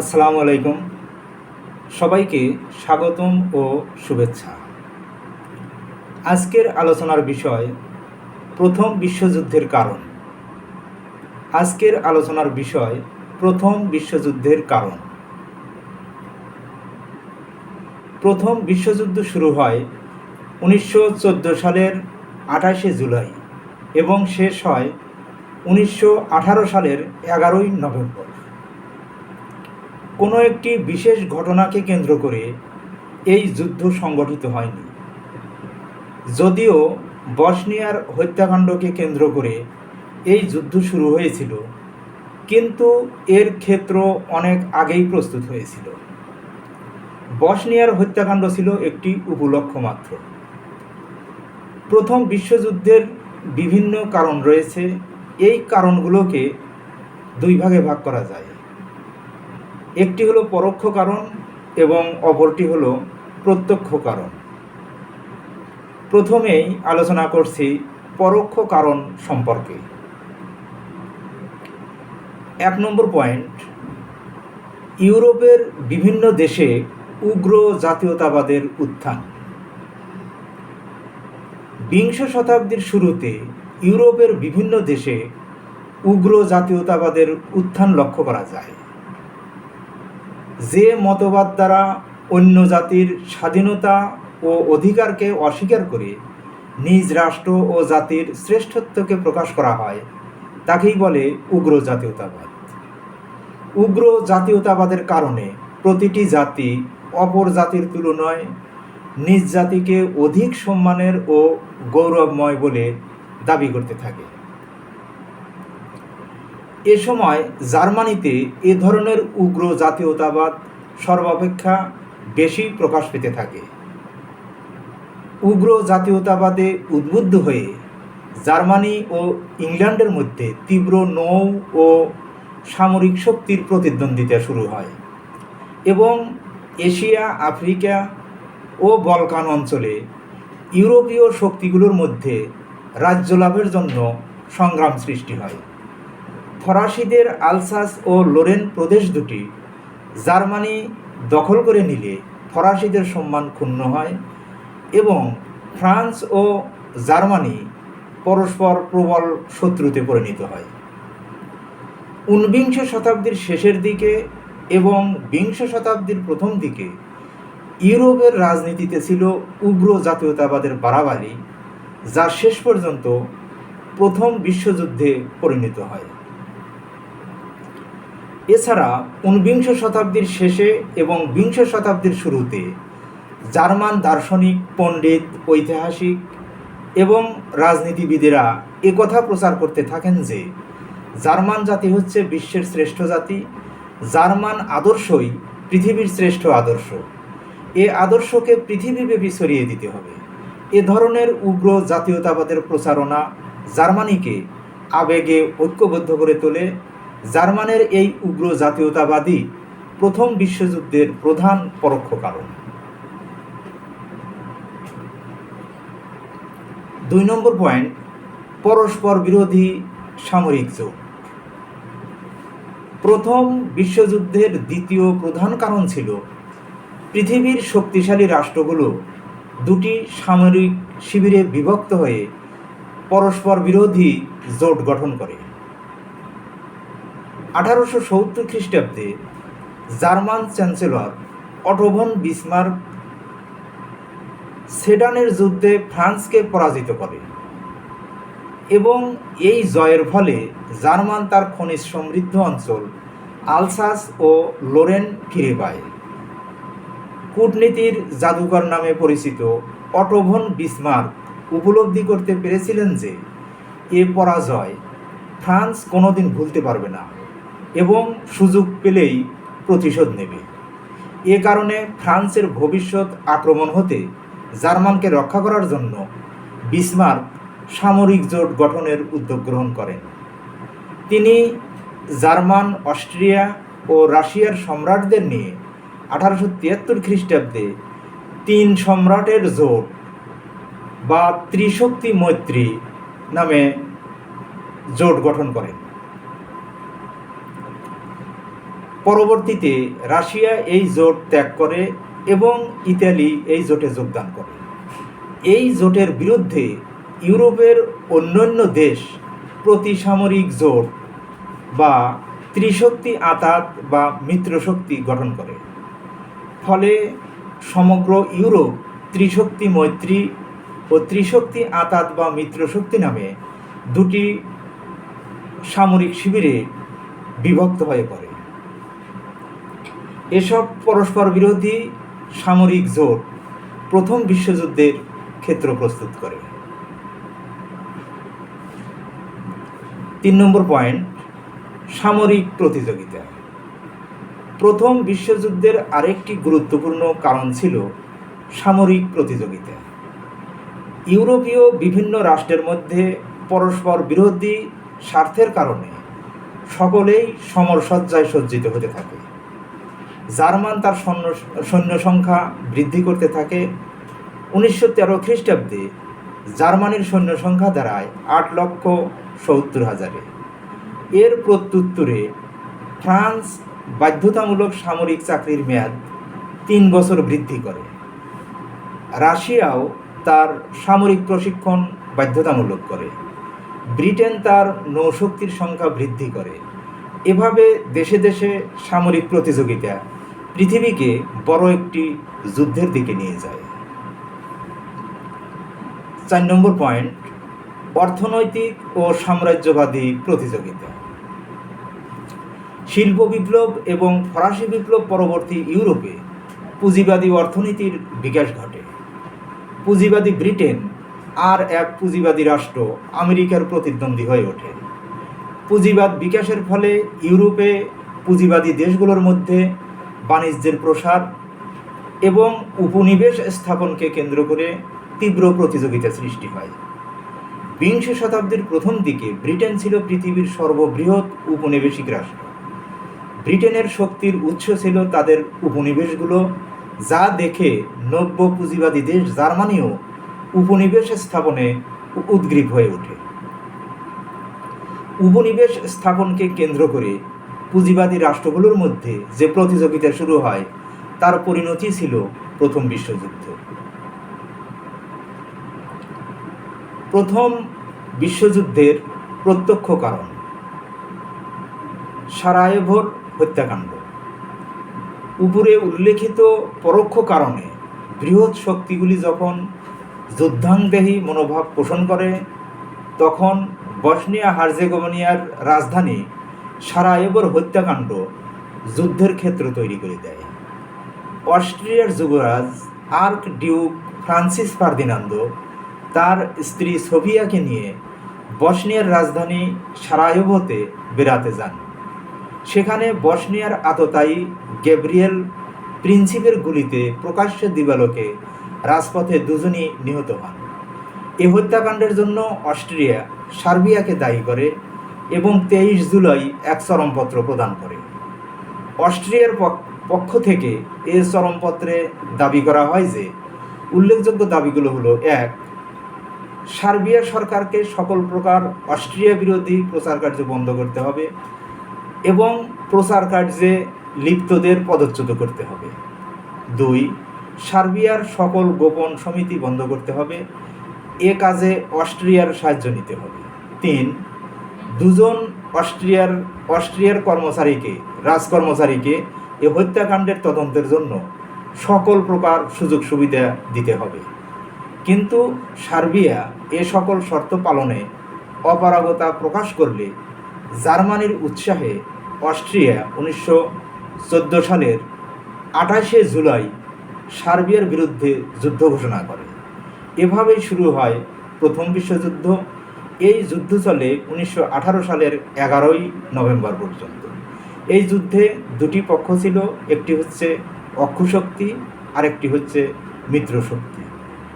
আসসালামু আলাইকুম। সবাইকে স্বাগতম ও শুভেচ্ছা। আজকের আলোচনার বিষয় প্রথম বিশ্বযুদ্ধের কারণ। আজকের আলোচনার বিষয় প্রথম বিশ্বযুদ্ধের কারণ। প্রথম বিশ্বযুদ্ধ শুরু হয় উনিশশো চোদ্দ সালের আঠাশে জুলাই এবং শেষ হয় উনিশশো আঠারো সালের এগারোই নভেম্বর। কোনো একটি বিশেষ ঘটনাকে কেন্দ্র করে এই যুদ্ধ সংগঠিত হয়নি। যদিও বসনিয়ার হত্যাকাণ্ডকে কেন্দ্র করে এই যুদ্ধ শুরু হয়েছিল, কিন্তু এর ক্ষেত্র অনেক আগেই প্রস্তুত হয়েছিল। বসনিয়ার হত্যাকাণ্ড ছিল একটি উপলক্ষ মাত্র। প্রথম বিশ্বযুদ্ধের বিভিন্ন কারণ রয়েছে, এই কারণগুলোকে দুই ভাগে ভাগ করা যায়। একটি হলো পরোক্ষ কারণ এবং অপরটি হলো প্রত্যক্ষ কারণ। প্রথমেই আলোচনা করছি পরোক্ষ কারণ সম্পর্কে। এক নম্বর পয়েন্ট, ইউরোপের বিভিন্ন দেশে উগ্র জাতীয়তাবাদের উত্থান। বিংশ শতাব্দীর শুরুতে ইউরোপের বিভিন্ন দেশে উগ্র জাতীয়তাবাদের উত্থান লক্ষ্য করা যায়। যে মতবাদ দ্বারা অন্য জাতির স্বাধীনতা ও অধিকারকে অস্বীকার করে নিজ রাষ্ট্র ও জাতির শ্রেষ্ঠত্বকে প্রকাশ করা হয়, তাকেই বলে উগ্র জাতীয়তাবাদ। উগ্র জাতীয়তাবাদের কারণে প্রতিটি জাতি অপর জাতির তুলনায় নিজ জাতিকে অধিক সম্মানের ও গৌরবময় বলে দাবি করতে থাকে। এ সময় জার্মানিতে এ ধরনের উগ্র জাতীয়তাবাদ সর্বাপেক্ষা বেশি প্রকাশ পেতে থাকে। উগ্র জাতীয়তাবাদে উদ্বুদ্ধ হয়ে জার্মানি ও ইংল্যান্ডের মধ্যে তীব্র নৌ ও সামরিক শক্তির প্রতিদ্বন্দ্বিতা শুরু হয় এবং এশিয়া, আফ্রিকা ও বলকান অঞ্চলে ইউরোপীয় শক্তিগুলোর মধ্যে রাজ্য লাভের জন্য সংগ্রাম সৃষ্টি হয়। ফরাসিদের আলসাস ও লোরেন প্রদেশ দুটি জার্মানি দখল করে নিলে ফরাসিদের সম্মান ক্ষুণ্ণ হয় এবং ফ্রান্স ও জার্মানি পরস্পর প্রবল শত্রুতে পরিণত হয়। ঊনবিংশ শতাব্দীর শেষের দিকে এবং বিংশ শতাব্দীর প্রথম দিকে ইউরোপের রাজনীতিতে ছিল উগ্র জাতীয়তাবাদের বাড়াবাড়ি, যা শেষ পর্যন্ত প্রথম বিশ্বযুদ্ধে পরিণত হয়। এছাড়া ঊনবিংশ শতাব্দীর শেষে এবং বিংশ শতাব্দীর শুরুতে জার্মান দার্শনিক, পণ্ডিত, ঐতিহাসিক এবং রাজনীতিবিদেরা একথা প্রচার করতে থাকেন যে জার্মান জাতি হচ্ছে বিশ্বের শ্রেষ্ঠ জাতি, জার্মান আদর্শই পৃথিবীর শ্রেষ্ঠ আদর্শ। এ আদর্শকে পৃথিবীব্যাপী ছড়িয়ে দিতে হবে। এ ধরনের উগ্র জাতীয়তাবাদের প্রচারণা জার্মানিকে আবেগে ঐক্যবদ্ধ করে তোলে জার্মানের এই উগ্র জাতীয়তাবাদী প্রথম বিশ্বযুদ্ধের প্রধান পরোক্ষ কারণ। দুই নম্বর পয়েন্ট, পরস্পর বিরোধী সামরিক জোট প্রথম বিশ্বযুদ্ধের দ্বিতীয় প্রধান কারণ ছিল পৃথিবীর শক্তিশালী রাষ্ট্রগুলো দুটি সামরিক শিবিরে বিভক্ত হয়ে পরস্পর বিরোধী জোট গঠন করে। আঠারোশো সত্তর খ্রিস্টাব্দে German chancellor Otto von Bismarck সেডানের যুদ্ধে ফ্রান্সকে পরাজিত করে এবং এই জয়ের ফলে জার্মান তার খনিজ সমৃদ্ধ অঞ্চল আলসাস ও লোরেন ফিরে পায়। কূটনীতির জাদুকর নামে পরিচিত অটোভন বিসমার্ক উপলব্ধি করতে পেরেছিলেন যে এ পরাজয় ফ্রান্স কোনোদিন ভুলতে পারবে না। এবং সুযোগ পেলেই প্রতিশোধ নেবে। এ কারণে ফ্রান্সের ভবিষ্যৎ আক্রমণ হতে জার্মানকে রক্ষা করার জন্য বিসমার্ক সামরিক জোট গঠনের উদ্যোগ গ্রহণ করেন। তিনি জার্মান, অস্ট্রিয়া ও রাশিয়ার সম্রাটদের নিয়ে আঠারোশো তিয়াত্তর খ্রিস্টাব্দে তিন সম্রাটের জোট বা ত্রিশক্তি মৈত্রী নামে জোট গঠন করেন। পরবর্তীতে রাশিয়া এই জোট ত্যাগ করে এবং ইতালি এই জোটে যোগদান করে। এই জোটের বিরুদ্ধে ইউরোপের অন্যান্য দেশ প্রতিসামরিক জোট বা ত্রিশক্তি আতাত বা মিত্রশক্তি গঠন করে। ফলে সমগ্র ইউরোপ ত্রিশক্তি মৈত্রী ও ত্রিশক্তি আতাত বা মিত্রশক্তি নামে দুটি সামরিক শিবিরে বিভক্ত হয়ে পড়ে। এসব পরস্পর বিরোধী সামরিক জোট প্রথম বিশ্বযুদ্ধের ক্ষেত্র প্রস্তুত করে। তিন নম্বর পয়েন্ট, সামরিক প্রতিযোগিতা। প্রথম বিশ্বযুদ্ধের আরেকটি গুরুত্বপূর্ণ কারণ ছিল সামরিক প্রতিযোগিতা। ইউরোপীয় বিভিন্ন রাষ্ট্রের মধ্যে পরস্পর বিরোধী স্বার্থের কারণে সকলেই সমরসজ্জায় সজ্জিত হতে থাকে। জার্মান তার সৈন্য সৈন্য সংখ্যা বৃদ্ধি করতে থাকে। উনিশশো তেরো খ্রিস্টাব্দে জার্মানির সৈন্য সংখ্যা দাঁড়ায় আট লক্ষ সত্তর হাজারে। এর প্রত্যুত্তরে ফ্রান্স বাধ্যতামূলক সামরিক চাকরির মেয়াদ তিন বছর বৃদ্ধি করে। রাশিয়াও তার সামরিক প্রশিক্ষণ বাধ্যতামূলক করে। ব্রিটেন তার নৌশক্তির সংখ্যা বৃদ্ধি করে। এভাবে দেশে দেশে সামরিক প্রতিযোগিতা পৃথিবীকে বড় একটি যুদ্ধের দিকে নিয়ে যায়। চার নম্বর পয়েন্ট, অর্থনৈতিক ও সাম্রাজ্যবাদী প্রতিযোগিতা। শিল্প বিপ্লব এবং ফরাসি বিপ্লব পরবর্তী ইউরোপে পুঁজিবাদী অর্থনীতির বিকাশ ঘটে। পুঁজিবাদী ব্রিটেন আর এক পুঁজিবাদী রাষ্ট্র আমেরিকার প্রতিদ্বন্দ্বী হয়ে ওঠে। পুঁজিবাদ বিকাশের ফলে ইউরোপে পুঁজিবাদী দেশগুলোর মধ্যে বাণিজ্যের প্রসার এবং উপনিবেশ স্থাপনকে কেন্দ্র করে তীব্র প্রতিযোগিতা সৃষ্টি হয়। বিংশ শতাব্দীর প্রথম দিকে ব্রিটেন ছিল পৃথিবীর সর্ববৃহৎ উপনিবেশিক রাষ্ট্র। ব্রিটেনের শক্তির উৎস ছিল তাদের উপনিবেশগুলো, যা দেখে নব্য পুঁজিবাদী দেশ জার্মানিও উপনিবেশ স্থাপনে উদ্গ্রীব হয়ে ওঠে। উপনিবেশ স্থাপনকে কেন্দ্র করে পুঁজিবাদী রাষ্ট্রগুলোর মধ্যে যে প্রতিযোগিতা শুরু হয়, তার পরিণতি ছিল প্রথম বিশ্বযুদ্ধ। প্রথম বিশ্বযুদ্ধের প্রত্যক্ষ কারণ সারায়েভোর হত্যাকাণ্ড। উপরে উল্লেখিত পরোক্ষ কারণে বৃহৎ শক্তিগুলি যখন যুদ্ধাংদেহী মনোভাব পোষণ করে, তখন বসনিয়া হার্জেগোভনিয়ার রাজধানী সারায়েভোর হত্যাকাণ্ড যুদ্ধের ক্ষেত্র তৈরি করে দেয়। অস্ট্রিয়ার যুবরাজ আর্ক ডিউক ফ্রান্সিস ফার্দিনান্দো তার স্ত্রী সোফিয়াকে নিয়ে বসনিয়ার রাজধানী সারায়েভোতে বেড়াতে যান। সেখানে বসনিয়ার আততায়ী গ্যাব্রিয়েল প্রিন্সিপের গুলিতে প্রকাশ্য দিবালোকে রাজপথে দুজনই নিহত হন। এ হত্যাকাণ্ডের জন্য অস্ট্রিয়া সার্বিয়াকে দায়ী করে এবং তেইশ জুলাই এক চরমপত্র প্রদান করে। অস্ট্রিয়ার পক্ষ থেকে এ চরমপত্রে দাবি করা হয় যে, উল্লেখযোগ্য দাবিগুলো হলো, এক, সার্বিয়া সরকারকে সকল প্রকার অস্ট্রিয়া বিরোধী প্রচার কার্য বন্ধ করতে হবে এবং প্রচার কার্যে লিপ্তদের পদচ্যুত করতে হবে। দুই, সার্বিয়ার সকল গোপন সমিতি বন্ধ করতে হবে। এ কাজে অস্ট্রিয়ার সাহায্য নিতে হবে। তিন দুজন অস্ট্রিয়ার অস্ট্রিয়ার কর্মচারীকে, রাজকর্মচারীকে এ হত্যাকাণ্ডের তদন্তের জন্য সকল প্রকার সুযোগ সুবিধা দিতে হবে। কিন্তু সার্বিয়া এ সকল শর্ত পালনে অপারগতা প্রকাশ করলে জার্মানির উৎসাহে অস্ট্রিয়া উনিশশো চোদ্দ সালের আঠাশে জুলাই সার্বিয়ার বিরুদ্ধে যুদ্ধ ঘোষণা করে। এভাবেই শুরু হয় প্রথম বিশ্বযুদ্ধ এই যুদ্ধ চলে উনিশশো আঠারো সালের এগারোই নভেম্বর পর্যন্ত। এই যুদ্ধে দুটি পক্ষ ছিল, একটি হচ্ছে অক্ষশক্তি আরেকটি হচ্ছে মিত্রশক্তি।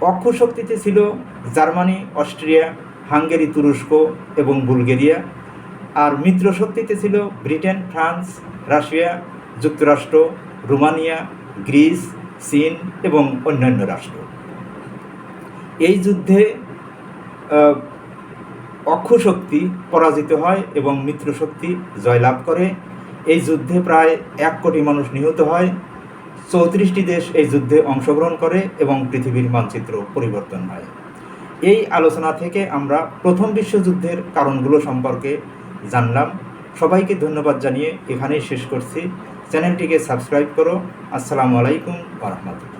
অক্ষশক্তিতে ছিল জার্মানি, অস্ট্রিয়া, হাঙ্গেরি, তুরস্ক এবং বুলগেরিয়া। আর মিত্রশক্তিতে ছিল ব্রিটেন, ফ্রান্স, রাশিয়া, যুক্তরাষ্ট্র, রোমানিয়া, গ্রিস, চীন এবং অন্যান্য রাষ্ট্র। এই যুদ্ধে অক্ষশক্তি পরাজিত হয় এবং মিত্রশক্তি জয়লাভ করে। এই যুদ্ধে প্রায় এক কোটি মানুষ নিহত হয়। চৌত্রিশটি দেশ এই যুদ্ধে অংশগ্রহণ করে এবং পৃথিবীর মানচিত্র পরিবর্তন হয়। এই আলোচনা থেকে আমরা প্রথম বিশ্বযুদ্ধের কারণগুলো সম্পর্কে জানলাম। সবাইকে ধন্যবাদ জানিয়ে এখানেই শেষ করছি। চ্যানেলটিকে সাবস্ক্রাইব করো। আসসালামু আলাইকুম রহমতুল্লাহ।